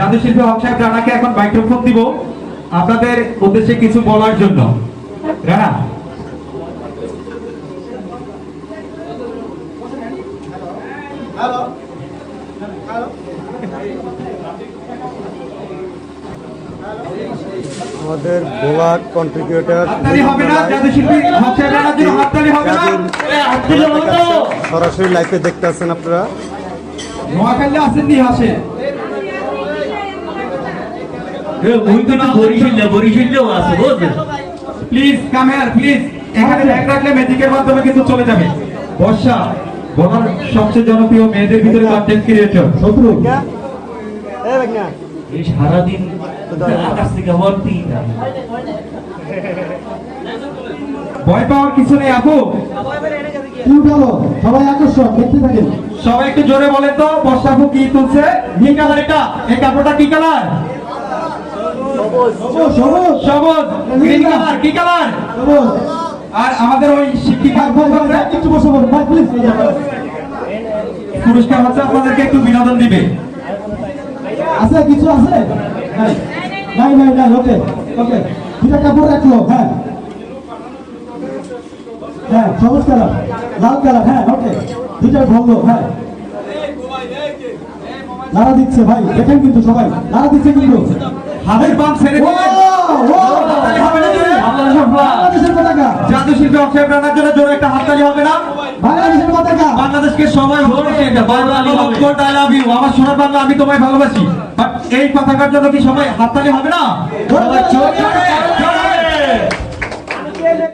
জাদু শিল্পী হক সাহেব রানাকে এখন মাইক্রোফোন দিব আপনাদের উদ্দেশ্যে কিছু বলার জন্য। রানা। আমাদের কন্ট্রিবিউটর না সরাসরি লাইভে দেখতে আছেন আপনারা। নোয়াখালী আছেন নি হাসে। ওই তো বরিশাল বরিশালেও আছে বুঝলেন প্লিজ কাম হিয়ার প্লিজ এখানে ব্যাগ রাখলে ম্যাজিকের মাধ্যমে কিন্তু চলে যাবে। বর্ষা বলার সবচেয়ে জনপ্রিয় মেয়েদের ভিতরে কন্টেন্ট ক্রিয়েটর শত্রু। এই সারাদিন আকাশ থেকে ভর্তি ভয় পাওয়ার কিছু নেই আপু। সবাই আকর্ষণ দেখতে থাকেন। সবাই একটু জোরে বলে তো বর্ষা আপু কি তুলছে? কি কালার এটা এই কাপড়টা কি কালার? সবুজ। সবুজ গ্রিন কালার কি কালার আর আমাদের ওই শিক্ষিকা একটু বসে পুরস্কার হচ্ছে আপনাদেরকে একটু বিনোদন দিবে। আছে কিছু আছে? নাই নাই নাই ওকে ওকে। দুটা কাপড় রাখল হ্যাঁ। হ্যাঁ সবুজ কালার লাল কালার হ্যাঁ ওকে। বলল হ্যাঁ। নাড়া দিচ্ছে ভাই দেখেন কিন্তু সবাই নাড়া দিচ্ছে কিন্তু। হাতের পাম্প ছেড়ে অক্ষয় জন্য জোরে একটা হাততালি হবে না? বাংলাদেশের পতাকা। বাংলাদেশকে সবাই ভালোবাসে এটা বাংলা লক্ষ্য আই লাভ ইউ আমার সোনার বাংলা আমি তোমায় ভালোবাসি। বাট এই পতাকার জন্য কি সবাই হাততালি হবে না?